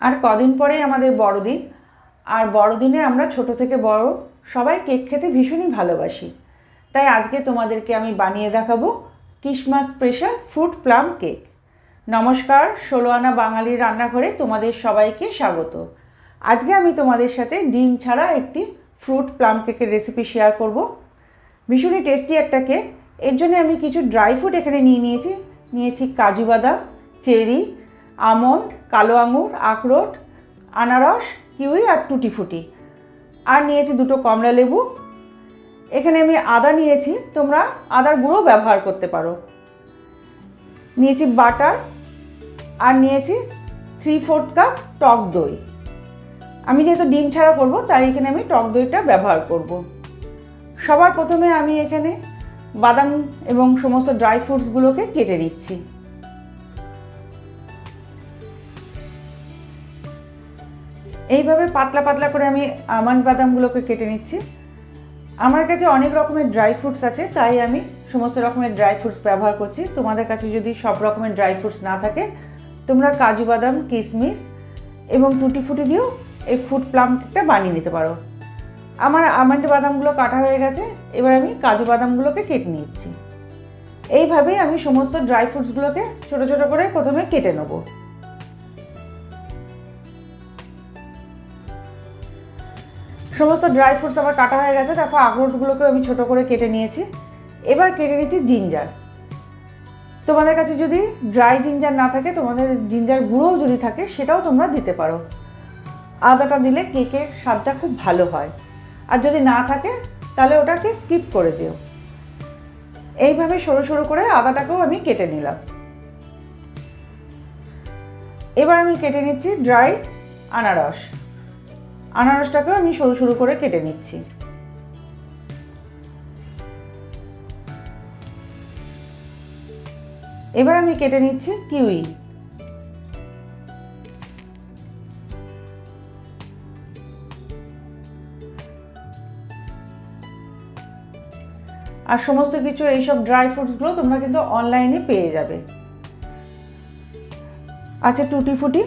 আর কদিন পরেই আমাদের বড়দিন। আর বড়দিনে আমরা ছোট থেকে বড় সবাই কেক খেতে ভীষণই ভালোবাসি। তাই আজকে তোমাদেরকে আমি বানিয়ে দেখাবো Christmas special fruit plum cake. নমস্কার ষোলো আনা বাঙালির রান্নাঘরে তোমাদের সবাইকে স্বাগত। আজকে আমি তোমাদের সাথে ডিম ছাড়া একটি ফ্রুট প্লাম কেকের রেসিপি শেয়ার করব। ভীষণই টেস্টি একটা কেক। এর জন্য আমি কিছু ড্রাই ফ্রুট এখানে নিয়ে নিয়েছি। নিয়েছি কাজু বাদাম, চেরি, আমন্ড কালো আঙুর, আখরোট, আনারস, কিউই আর টুটি ফুটি আর নিয়েছি দুটো কমলা লেবু। এখানে আমি আদা নিয়েছি, তোমরা আদার গুঁড়ো ব্যবহার করতে পারো। নিয়েছি বাটার আর নিয়েছি থ্রি ফোর্থ কাপ টক দই। আমি যেহেতু ডিম ছাড়া করব, তাই এখানে আমি টক দইটা ব্যবহার করব। সবার প্রথমে আমি এখানে বাদাম এবং সমস্ত ড্রাই ফ্রুটসগুলোকে কেটে নিচ্ছি। এইভাবে পাতলা পাতলা করে আমি আমন্ড বাদামগুলোকে কেটে নিচ্ছি। আমার কাছে অনেক রকমের ড্রাই ফ্রুটস আছে, তাই আমি সমস্ত রকমের ড্রাই ফ্রুটস ব্যবহার করছি। তোমাদের কাছে যদি সব রকমের ড্রাই ফ্রুটস না থাকে, তোমরা কাজু বাদাম কিশমিশ এবং টুটি ফুটি দিয়েও এই ফ্রুট প্লাম কেকটা বানিয়ে নিতে পারো। আমার আমন্ড বাদামগুলো কাটা হয়ে গেছে, এবার আমি কাজু বাদামগুলোকে কেটে নিচ্ছি। এইভাবেই আমি সমস্ত ড্রাই ফ্রুটসগুলোকে ছোটো ছোটো করে প্রথমে কেটে নেব। সমস্ত ড্রাই ফ্রুটস আমার কাটা হয়ে গেছে, তারপর আখরোটগুলোকে আমি ছোট করে কেটে নিয়েছি। এবার কেটে নিচ্ছি জিঞ্জার তোমাদের কাছে যদি ড্রাই জিঞ্জার না থাকে, তোমাদের জিঞ্জার গুঁড়োও যদি থাকে, সেটাও তোমরা দিতে পারো। আদাটা দিলে কেকের স্বাদটা খুব ভালো হয়। আর যদি না থাকে, তাহলে ওটাকে স্কিপ করে যেও। এইভাবে সরু সরু করে আদাটাকেও আমি কেটে নিলাম। এবার আমি কেটে নিচ্ছি ড্রাই আনারস। আনারসটাকেও আমি সরু সরু করে কেটে নিচ্ছি। এবার আমি কেটে নিচ্ছি কিউই। আর সমস্ত কিছু এইসব ড্রাই ফ্রুটসগুলো তোমরা কিন্তু অনলাইনে পেয়ে যাবে। আচ্ছা টুটি ফুটি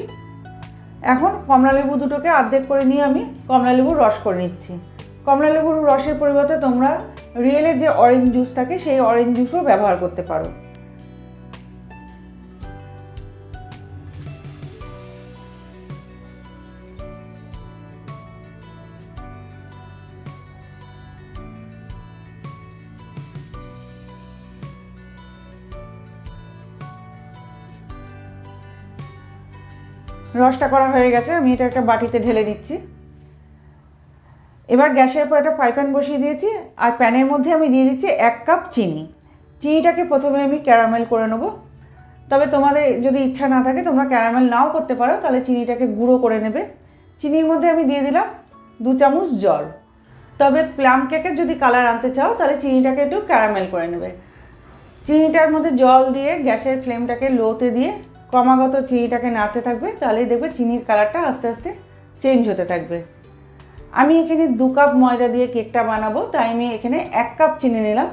এখন কমলালেবু দুটোকে আর্ধেক করে নিয়ে আমি কমলালেবুর রস করে নিচ্ছি। কমলালেবুর রসের পরিবর্তে তোমরা রিয়েলের যে অরেঞ্জ জুস থাকে, সেই অরেঞ্জ জুসও ব্যবহার করতে পারো। রসটা করা হয়ে গেছে, আমি এটা একটা বাটিতে ঢেলে নিচ্ছি। এবার গ্যাসের উপর একটা ফ্রাই প্যান বসিয়ে দিয়েছি, আর প্যানের মধ্যে আমি দিয়ে দিচ্ছি এক কাপ চিনি। চিনিটাকে প্রথমে আমি ক্যারামেল করে নেব। তবে তোমাদের যদি ইচ্ছা না থাকে, তোমরা ক্যারামেল নাও করতে পারো, তাহলে চিনিটাকে গুঁড়ো করে নেবে। চিনির মধ্যে আমি দিয়ে দিলাম দু চামচ জল। তবে প্লাম কেকের যদি কালার আনতে চাও, তাহলে চিনিটাকে একটু ক্যারামেল করে নেবে। চিনিটার মধ্যে জল দিয়ে গ্যাসের ফ্লেমটাকে লোতে দিয়ে ক্রমাগত চিনিটাকে নাড়তে থাকবে, তাহলেই দেখবে চিনির কালারটা আস্তে আস্তে চেঞ্জ হতে থাকবে। আমি এখানে দু কাপ ময়দা দিয়ে কেকটা বানাবো তাই আমি এখানে এক কাপ চিনি নিলাম।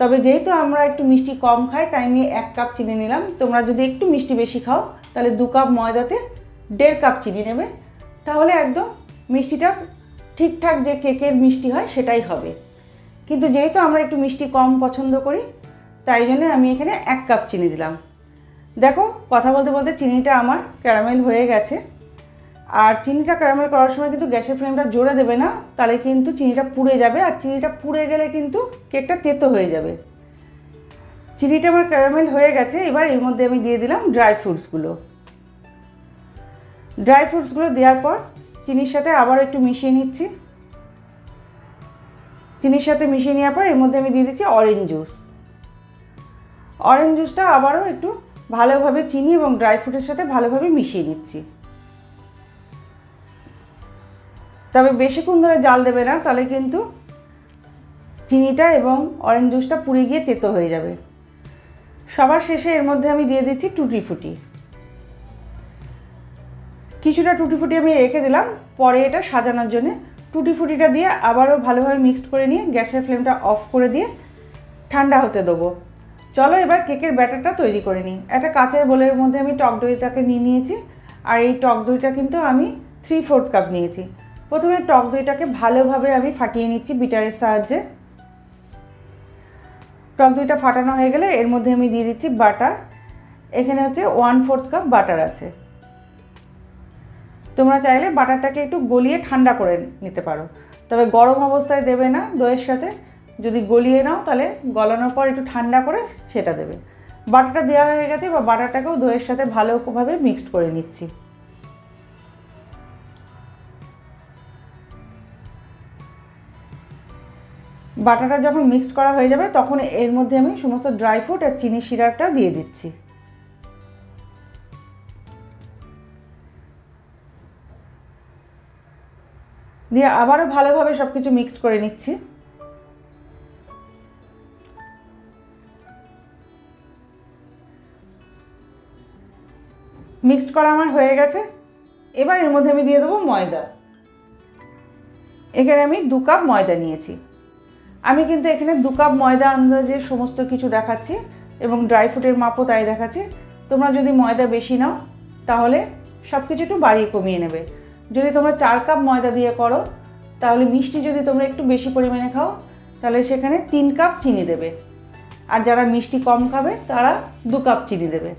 তবে যেহেতু আমরা একটু মিষ্টি কম খাই তাই আমি এক কাপ চিনি নিলাম। তোমরা যদি একটু মিষ্টি বেশি খাও, তাহলে দু কাপ ময়দাতে দেড় কাপ চিনি নেবে। তাহলে একদম মিষ্টিটা ঠিকঠাক যে কেকের মিষ্টি হয়, সেটাই হবে। কিন্তু যেহেতু আমরা একটু মিষ্টি কম পছন্দ করি, তাই জন্য আমি এখানে এক কাপ চিনি দিলাম। দেখো, কথা বলতে বলতে চিনিটা আমার ক্যারামেল হয়ে গেছে। আর চিনিটা ক্যারামেল করার সময় কিন্তু গ্যাসের ফ্লেমটা জোরে দেবে না, তাহলে কিন্তু চিনিটা পুড়ে যাবে। আর চিনিটা পুড়ে গেলে কিন্তু কেকটা তেতো হয়ে যাবে। চিনিটা আমার ক্যারামেল হয়ে গেছে, এবার এর মধ্যে আমি দিয়ে দিলাম ড্রাই ফ্রুটসগুলো ড্রাই ফ্রুটসগুলো দেওয়ার পর চিনির সাথে আবার একটু মিশিয়ে নিচ্ছি। চিনির সাথে মিশিয়ে নেওয়ার পর এর মধ্যে আমি দিয়ে দিচ্ছি অরেঞ্জ জুস অরেঞ্জ জুসটা আবারও একটু ভালোভাবে চিনি এবং ড্রাই ফ্রুটের সাথে ভালোভাবে মিশিয়ে নিচ্ছি। তবে বেশিক্ষণ ধরে জাল দেবে না, তাহলে কিন্তু চিনিটা এবং অরেঞ্জ জুসটা পুড়ে গিয়ে তেতো হয়ে যাবে। সবার শেষে এর মধ্যে আমি দিয়ে দিচ্ছি টুটি ফুটি। কিছুটা টুটি ফুটি আমি রেখে দিলাম, পরে এটা সাজানোর জন্য টুটি ফুটিটা দিয়ে আবারও ভালোভাবে মিক্সড করে নিয়ে গ্যাসের ফ্লেমটা অফ করে দিয়ে ঠান্ডা হতে দেবো। চলো এবার কেকের ব্যাটারটা তৈরি করে নিই। একটা কাঁচের বোলের মধ্যে আমি টক দইটাকে নিয়ে নিয়েছি, আর এই টক দইটা কিন্তু আমি থ্রি ফোর্থ কাপ নিয়েছি। প্রথমে টক দইটাকে ভালোভাবে আমি ফাটিয়ে নিচ্ছি বিটারের সাহায্যে। টক দইটা ফাটানো হয়ে গেলে এর মধ্যে আমি দিয়ে দিচ্ছি বাটার। এখানে হচ্ছে ওয়ান ফোর্থ কাপ বাটার আছে। তোমরা চাইলে বাটারটাকে একটু গলিয়ে ঠান্ডা করে নিতে পারো। তবে গরম অবস্থায় দেবে না দইয়ের সাথে। যদি গলিয়ে নাও, তাহলে গলানোর পর একটু ঠান্ডা করে সেটা দেবে। বাটারটা দেওয়া হয়ে গেছে বা বাটারটাকেও দইয়ের সাথে ভালোভাবে মিক্সড করে নিচ্ছি। বাটারটা যখন মিক্সড করা হয়ে যাবে, তখন এর মধ্যে আমি সমস্ত ড্রাই ফ্রুট আর চিনি সিরাপটা দিয়ে দিচ্ছি। দিয়ে আবারও ভালোভাবে সব কিছু মিক্সড করে নিচ্ছি। মিক্সড করা আমার হয়ে গেছে। এবার এর মধ্যে আমি দিয়ে দেবো ময়দা। এখানে আমি দু কাপ ময়দা নিয়েছি। আমি কিন্তু এখানে দু কাপ ময়দা আন্দাজে সমস্ত কিছু দেখাচ্ছি এবং ড্রাই ফ্রুটের মাপও তাই দেখাচ্ছি। তোমরা যদি ময়দা বেশি নাও, তাহলে সব কিছু একটু বাড়িয়ে কমিয়ে নেবে। যদি তোমরা চার কাপ ময়দা দিয়ে করো, তাহলে মিষ্টি যদি তোমরা একটু বেশি পরিমাণে খাও, তাহলে সেখানে তিন কাপ চিনি দেবে। আর যারা মিষ্টি কম খাবে, তারা দু কাপ চিনি দেবে।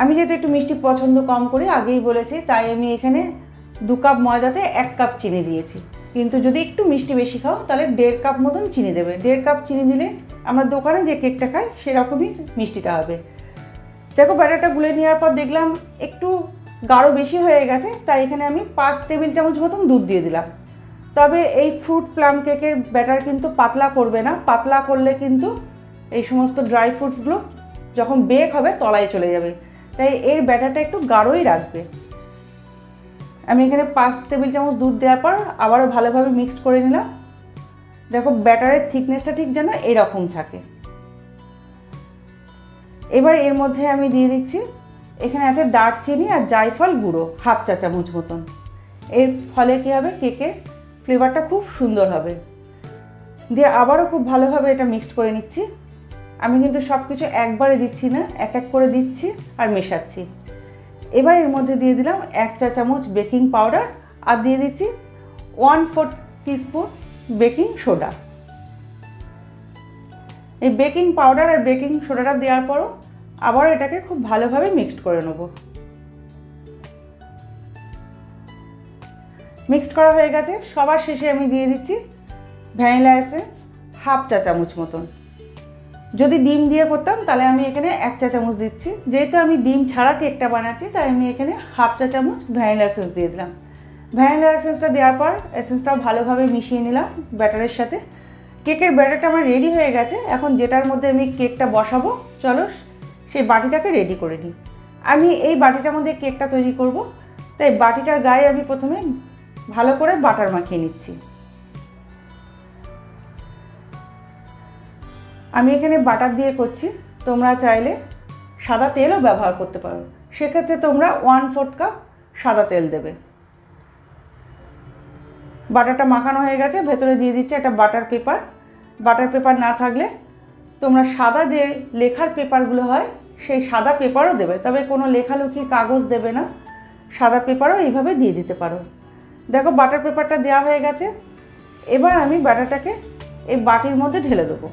আমি যেহেতু একটু মিষ্টি পছন্দ কম করি আগেই বলেছি, তাই আমি এখানে দু কাপ ময়দাতে এক কাপ চিনি দিয়েছি। কিন্তু যদি একটু মিষ্টি বেশি খাও, তাহলে দেড় কাপ মতন চিনি দেবে। দেড় কাপ চিনি দিলে আমরা দোকানে যে কেকটা খাই, সেরকমই মিষ্টিটা হবে। দেখো, ব্যাটারটা গুলে নেওয়ার পর দেখলাম একটু গাঢ় বেশি হয়ে গেছে, তাই এখানে আমি পাঁচ টেবিল চামচ মতন দুধ দিয়ে দিলাম। তবে এই ফ্রুট প্লাম কেকের ব্যাটার কিন্তু পাতলা করবে না। পাতলা করলে কিন্তু এই সমস্ত ড্রাই ফ্রুটসগুলো যখন বেক হবে, তলায় চলে যাবে। তাই এর ব্যাটারটা একটু গাঢ়ই রাখবে। আমি এখানে পাঁচ টেবিল চামচ দুধ দেওয়ার পর আবারও ভালোভাবে মিক্সড করে নিলাম। দেখো ব্যাটারের থিকনেসটা ঠিক যেন এরকম থাকে। এবার এর মধ্যে আমি দিয়ে দিচ্ছি, এখানে আছে দারচিনি আর জায়ফল গুঁড়ো, হাফ চা চামচ মতন। এর ফলে কী হবে? কেকের ফ্লেভারটা খুব সুন্দর হবে। দিয়ে আবারও খুব ভালোভাবে এটা মিক্সড করে নিচ্ছি। আমি কিন্তু সব কিছু একবারে দিচ্ছি না, এক এক করে দিচ্ছি আর মেশাচ্ছি। এবার এর মধ্যে দিয়ে দিলাম এক চা চামচ বেকিং পাউডার আর দিয়ে দিচ্ছি one four teaspoon baking soda. এই বেকিং পাউডার আর বেকিং সোডাটা দেওয়ার পরও আবার এটাকে খুব ভালোভাবে মিক্সড করে নেব। মিক্সড করা হয়ে গেছে, সবার শেষে আমি দিয়ে দিচ্ছি ভ্যানিলা এসেন্স হাফ চা চামচ মতন। যদি ডিম দিয়ে করতাম, তাহলে আমি এখানে এক চা চামচ দিচ্ছি। যেহেতু আমি ডিম ছাড়া কেকটা বানাচ্ছি, তাই আমি এখানে হাফ চা চামচ ভ্যানিলা এসেন্স দিয়ে দিলাম। ভ্যানিলা এসেন্সটা দেওয়ার পর এসেন্সটাও ভালোভাবে মিশিয়ে নিলাম ব্যাটারের সাথে। কেকের ব্যাটারটা আমার রেডি হয়ে গেছে। এখন যেটার মধ্যে আমি কেকটা বসাবো, চলো সেই বাটিটাকে রেডি করে নিই। আমি এই বাটিটার মধ্যে কেকটা তৈরি করব, তাই বাটিটার গায়ে আমি প্রথমে ভালো করে বাটার মাখিয়ে নিচ্ছি। আমি এখানে বাটার দিয়ে করছি। তোমরা চাইলে সাদা তেলও ব্যবহার করতে পারো। সেক্ষেত্রে তোমরা ওয়ান ফোর্থ কাপ সাদা তেল দেবে। বাটারটা মাখানো হয়ে গেছে। ভেতরে দিয়ে দিচ্ছে একটা বাটার পেপার। বাটার পেপার না থাকলে তোমরা সাদা যে লেখার পেপারগুলো হয়, সেই সাদা পেপারও দেবে। তবে কোনো লেখালেখির কাগজ দেবে না। সাদা পেপারও এইভাবে দিয়ে দিতে পারো। দেখো, বাটার পেপারটা দেওয়া হয়ে গেছে। এবার আমি বাটারটাকে এই বাটির মধ্যে ঢেলে দেবো।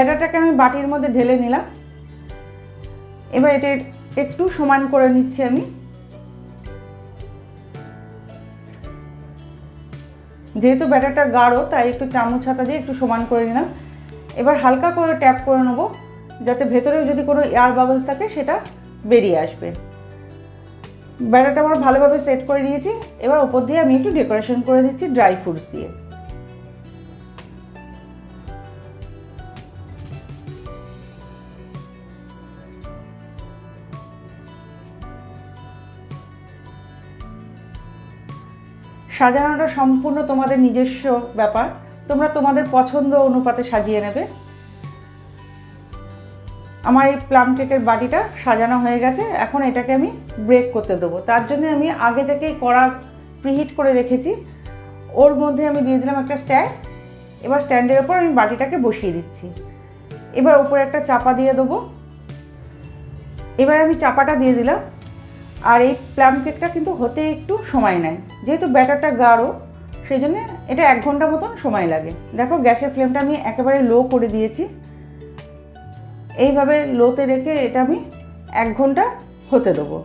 প্যাটাটাকে আমি বাটির মধ্যে ঢেলে নিলাম। এবার এটা একটু সমান করে নিচ্ছি আমি। যেহেতু ব্যাটারটা গাঢ়, তাই একটু চামচ ছাতা দিয়ে একটু সমান করে নিলাম। এবার হালকা করে ট্যাপ করে নেব, যাতে ভেতরেও যদি কোনো এয়ার বাবলস থাকে, সেটা বেরিয়ে আসবে। ব্যাটারটা আমার ভালোভাবে সেট করে নিয়েছি। এবার ওপর দিয়ে আমি একটু ডেকোরেশন করে দিচ্ছি ড্রাই ফ্রুটস দিয়ে। সাজানোটা সম্পূর্ণ তোমাদের নিজস্ব ব্যাপার। তোমরা তোমাদের পছন্দ অনুপাতে সাজিয়ে নেবে। আমার এই প্লাম কেকের বাটিটা সাজানো হয়ে গেছে। এখন এটাকে আমি ব্রেক করতে দেবো। তার জন্য আমি আগে থেকেই কড়া প্রিহিট করে রেখেছি। ওর মধ্যে আমি দিয়ে দিলাম একটা স্ট্যান্ড এবার স্ট্যান্ডের ওপর আমি বাটিটাকে বসিয়ে দিচ্ছি। এবার উপরে একটা চাপা দিয়ে দেবো। এবার আমি চাপাটা দিয়ে দিলাম। আর এই প্লাম কেকটা কিন্তু হতে একটু সময় নেয়। যেহেতু ব্যাটারটা গাঢ় সেই জন্য এটা এক ঘণ্টা মতন সময় লাগে। দেখো, গ্যাসের ফ্লেমটা আমি একেবারে লো করে দিয়েছি। এইভাবে লোতে রেখে এটা আমি এক ঘণ্টা হতে দেবো।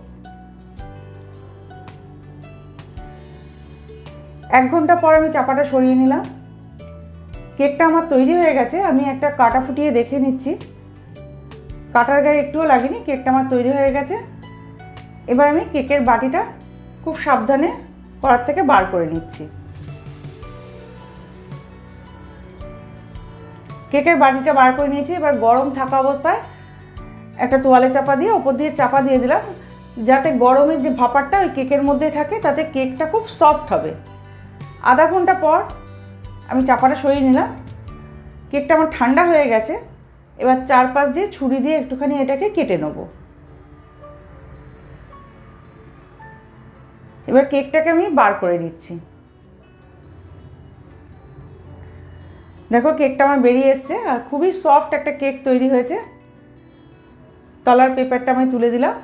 এক ঘণ্টা পর আমি চাপাটা সরিয়ে নিলাম। কেকটা আমার তৈরি হয়ে গেছে, আমি একটা কাটা ফুটিয়ে দেখে নিচ্ছি। কাটার গায়ে একটুও লাগেনি, কেকটা আমার তৈরি হয়ে গেছে। এবার আমি কেকের বাটিটা খুব সাবধানে করার থেকে বার করে নিচ্ছি। কেকের বাটিটা বার করে নিয়েছি, এবার গরম থাকা অবস্থায় একটা তোয়ালে চাপা দিয়ে, ওপর দিয়ে চাপা দিয়ে দিলাম, যাতে গরমের যে ভাপারটা ওই কেকের মধ্যে থাকে, তাতে কেকটা খুব সফট হবে। আধা ঘণ্টা পর আমি চাপাটা সরিয়ে নিলাম। কেকটা আমার ঠান্ডা হয়ে গেছে, এবার চার চারপাশ দিয়ে ছুরি দিয়ে একটুখানি এটাকে কেটে নেব। এবার কেকটাকে আমি বার করে নিচ্ছি। দেখো কেকটা আমার বেরিয়ে এসছে আর খুবই সফট একটা কেক তৈরি হয়েছে। তলার পেপারটা আমি তুলে দিলাম।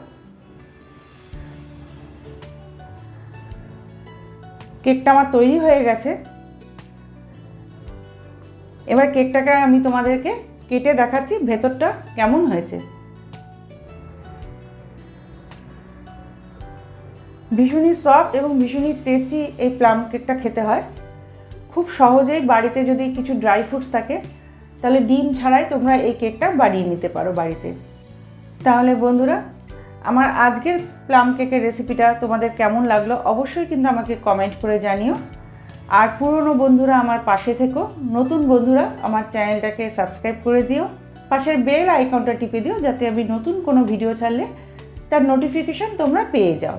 কেকটা আমার তৈরি হয়ে গেছে। এবার কেকটাকে আমি তোমাদেরকে কেটে দেখাচ্ছি ভেতরটা কেমন হয়েছে। ভীষণই সফট এবং ভীষণই টেস্টি এই প্লাম কেকটা খেতে হয়। খুব সহজেই বাড়িতে যদি কিছু ড্রাই ফ্রুটস থাকে, তাহলে ডিম ছাড়াই তোমরা এই কেকটা বানিয়ে নিতে পারো বাড়িতে। তাহলে বন্ধুরা, আমার আজকের প্লাম কেকের রেসিপিটা তোমাদের কেমন লাগল অবশ্যই কিন্তু আমাকে কমেন্ট করে জানিও। আর পুরনো বন্ধুরা আমার পাশে থেকো, নতুন বন্ধুরা আমার চ্যানেলটাকে সাবস্ক্রাইব করে দিও, পাশের বেল আইকনটা টিপে দিও, যাতে আমি নতুন কোনো ভিডিও ছাড়লে তার নোটিফিকেশান তোমরা পেয়ে যাও।